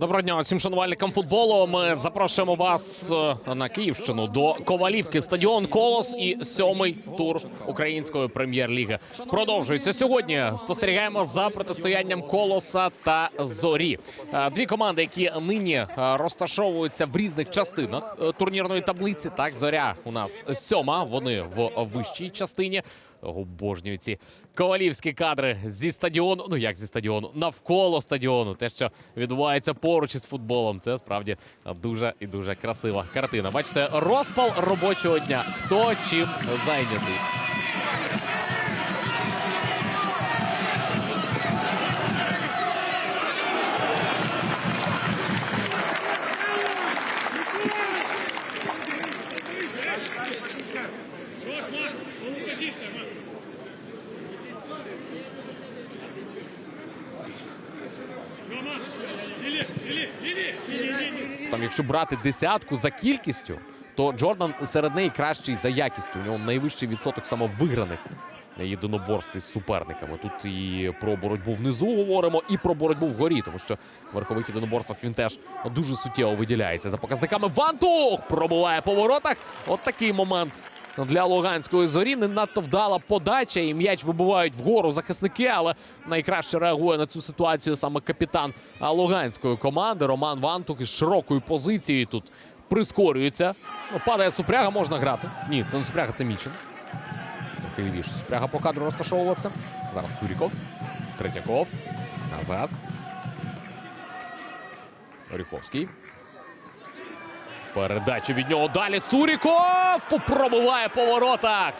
Доброго дня усім шанувальникам футболу. Ми запрошуємо вас е, на Київщину до Ковалівки. Стадіон Колос і сьомий тур української прем'єр-ліги. Продовжується сьогодні. Спостерігаємо за протистоянням Колоса та Зорі. Е, Дві команди, які нині е, розташовуються в різних частинах турнірної таблиці. Так, зоря у нас сьома. Вони в вищій частині. Обожнюю ці ковалівські кадри зі стадіону. Ну як зі стадіону, навколо стадіону. Те, що відбувається поруч із футболом. Це справді дуже і дуже красива картина. Бачите, розпал робочого дня. Хто чим зайнятий. Там, якщо брати десятку за кількістю, то Джордан серед неї кращий за якістю. У нього найвищий відсоток самовиграних на єдиноборстві з суперниками. Тут і про боротьбу внизу говоримо, і про боротьбу вгорі, тому що в верхових єдиноборствах він теж дуже суттєво виділяється. За показниками Вантух пробуває по воротах. От такий момент. Для Луганської зорі не надто вдала подача, і м'яч вибивають вгору захисники, але найкраще реагує на цю ситуацію саме капітан Луганської команди Роман Вантух із широкою позицією тут прискорюється. Ну, падає Супряга, можна грати. Ні, це не Супряга, це Мічин. Трохи лівіше Супряга по кадру розташовувався. Зараз Цуріков. Третьяков. Назад. Оріховський. Передача від нього далі. Цуріков пробиває по воротах.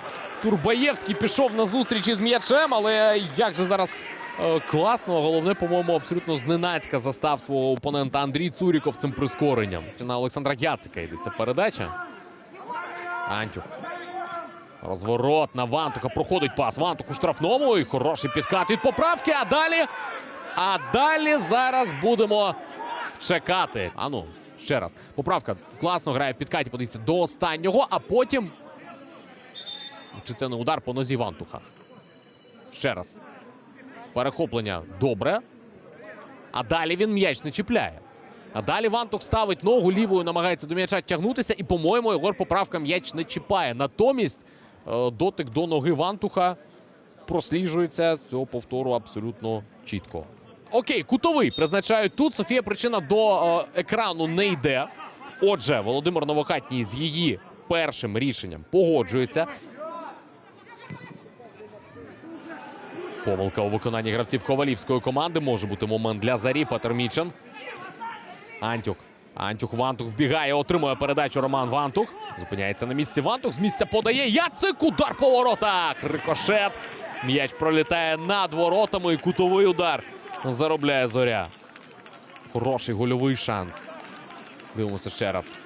Турбаєвський пішов на зустріч із м'ячем, але як же зараз е, класно. Головне, по-моєму, абсолютно зненацька застав свого опонента Андрій Цуріков цим прискоренням. На Олександра Яцика йдеться передача. Антюх. Розворот на Вантуха. Проходить пас. Вантух у штрафному. І хороший підкат від поправки. А далі. А далі зараз будемо чекати. Ану, ще раз. Поправка класно грає в підкаті. Подивіться до останнього, а потім. Чи це не удар по нозі Вантуха? Ще раз. Перехоплення добре. А далі він м'яч не чіпляє. А далі Вантух ставить ногу лівою, намагається до м'яча тягнутися. І, по-моєму, Єгор поправка м'яч не чіпає. Натомість е, дотик до ноги Вантуха просліджується з цього повтору абсолютно чітко. Окей, кутовий призначають тут. Софія причина до е, екрану не йде. Отже, Володимир Новохатній з її першим рішенням погоджується. Помилка у виконанні гравців ковалівської команди. Може бути момент для зарі. Петер Мічен. Антюх. Антюх Вантух вбігає, отримує передачу Роман Вантух. Зупиняється на місці Вантух. З місця подає. Яцик. Удар по воротах. Рикошет. М'яч пролітає над воротами. І кутовий удар заробляє зоря. Хороший гольовий шанс. Дивимося ще раз.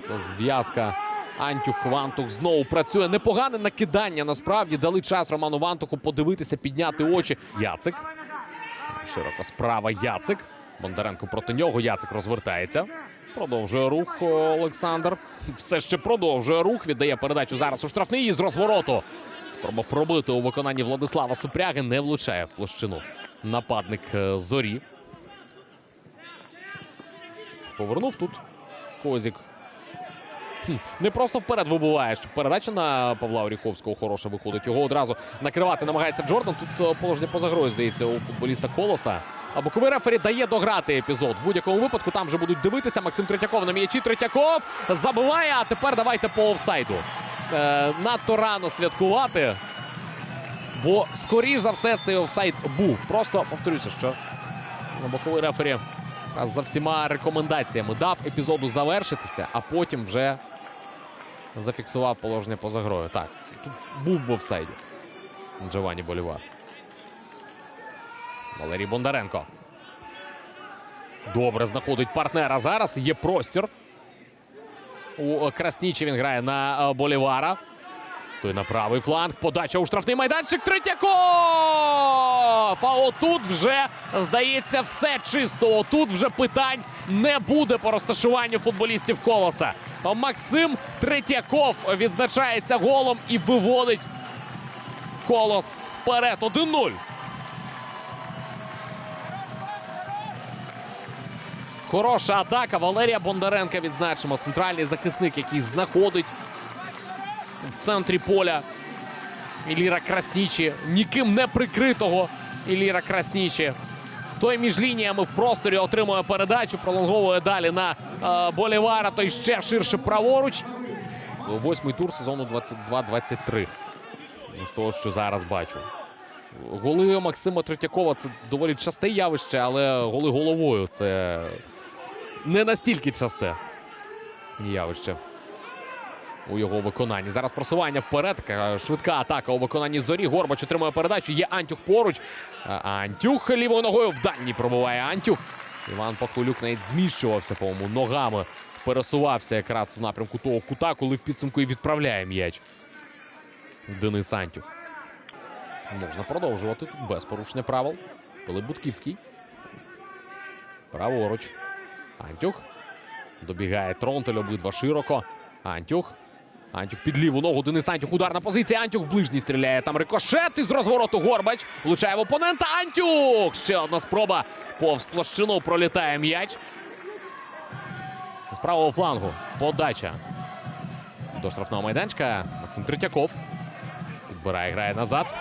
Це зв'язка. Антюх Вантух знову працює. Непогане накидання. Насправді дали час Роману Вантуху подивитися, підняти очі. Яцик. Широко справа Яцик. Бондаренко проти нього. Яцик розвертається. Продовжує рух Олександр. Все ще продовжує рух. Віддає передачу зараз у штрафний і з розвороту. Спроба пробити у виконанні Владислава Супряги не влучає в площину. Нападник е, зорі. Повернув тут Козік. Не просто вперед вибиває, що передача на Павла Оріховського хороша виходить. Його одразу накривати намагається Джордан. Тут е, положення поза грою, здається, у футболіста Колоса. А боковий рефері дає дограти епізод. В будь-якому випадку там вже будуть дивитися. Максим Третьяков на м'ячі. Третьяков забиває. А тепер давайте по офсайду. Е, надто рано святкувати. Бо, скоріш за все, цей офсайд був. Просто повторюся, що боковий рефері за всіма рекомендаціями дав епізоду завершитися, а потім вже зафіксував положення поза грою. Так, тут був в офсайді. Джованні Болівар. Валерій Бондаренко. Добре знаходить партнера. Зараз є простір. У Краснічі він грає на е, Болівара. Той на правий фланг. Подача у штрафний майданчик. Третьяков! А отут вже здається все чисто. Отут вже питань не буде по розташуванню футболістів колоса. Максим Третьяков відзначається голом і виводить колос вперед. 1-0. Хороша атака. Валерія Бондаренка відзначимо. Центральний захисник, який знаходить в центрі поля Іліра Краснічі. Ніким не прикритого Іліра Краснічі. Той між лініями в просторі отримує передачу, пролонговує далі на е, Болівара, той ще ширше праворуч. Восьмий тур сезону 22-23. З того, що зараз бачу. Голи Максима Третьякова це доволі часте явище, але голи головою це не настільки часте явище у його виконанні. Зараз просування вперед. Швидка атака у виконанні зорі. Горбач отримує передачу. Є Антюх поруч. Антюх лівою ногою в дальній пробиває Антюх. Іван Пахулюк навіть зміщувався, по-моєму, ногами. Пересувався якраз в напрямку того кута, коли в підсумку і відправляє м'яч. Денис Антюх. Можна продовжувати тут без порушення правил. Пилип Будківський. Праворуч. Антюх. Добігає Тронтель обидва широко. Антюх. Антюх під ліву ногу. Денис Антюх. Ударна позиція. Антюх в ближній стріляє. Там рикошет із розвороту Горбач. Влучає в опонента. Антюх! Ще одна спроба. Повз площину пролітає м'яч. З правого флангу. Подача. До штрафного майданчика. Максим Третьяков. Підбирає, грає назад.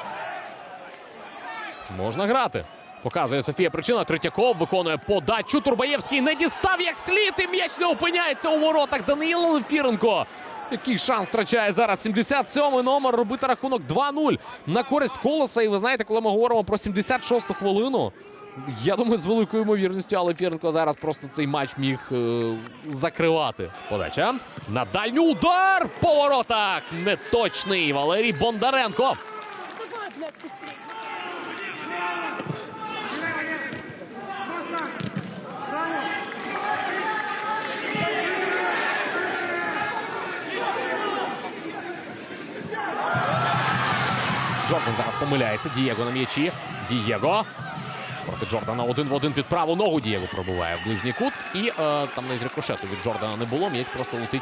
Можна грати. Показує Софія Причина. Третьяков виконує подачу. Турбаєвський не дістав як слід. І м'яч не опиняється у воротах. Даниїл Лефіренко. Який шанс втрачає зараз 77-й номер робити рахунок 2-0 на користь колоса. І ви знаєте, коли ми говоримо про 76-ту хвилину. Я думаю, з великою ймовірністю, але Фіренко зараз просто цей матч міг е, закривати. Подача на дальню удар по воротах. Неточний Валерій Бондаренко. Джордан зараз помиляється. Дієго на м'ячі. Дієго. Проти Джордана один в один під праву ногу. Дієго пробиває в ближній кут. І е, там навіть рикошету від Джордана не було. М'яч просто летить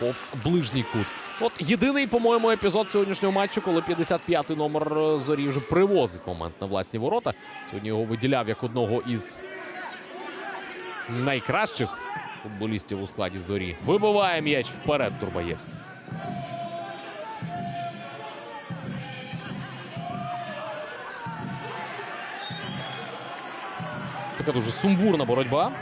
повз ближній кут. От єдиний, по-моєму, епізод сьогоднішнього матчу, коли 55-й номер е, зорі вже привозить момент на власні ворота. Сьогодні його виділяв як одного із найкращих футболістів у складі зорі. Вибиває м'яч вперед Турбаєвський. Така дуже сумбурна боротьба.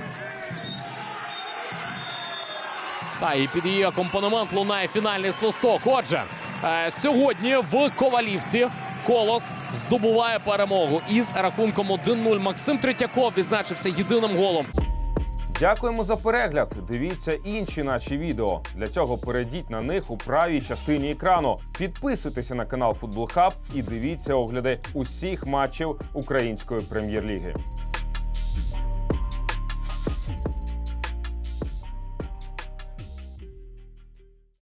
Та і під її акомпанемент лунає фінальний свисток. Отже, е, сьогодні в Ковалівці Колос здобуває перемогу із рахунком 1-0. Максим Третьяков відзначився єдиним голом. Дякуємо за перегляд. Дивіться інші наші відео. Для цього перейдіть на них у правій частині екрану. Підписуйтеся на канал Футбол Хаб і дивіться огляди усіх матчів української прем'єр-ліги.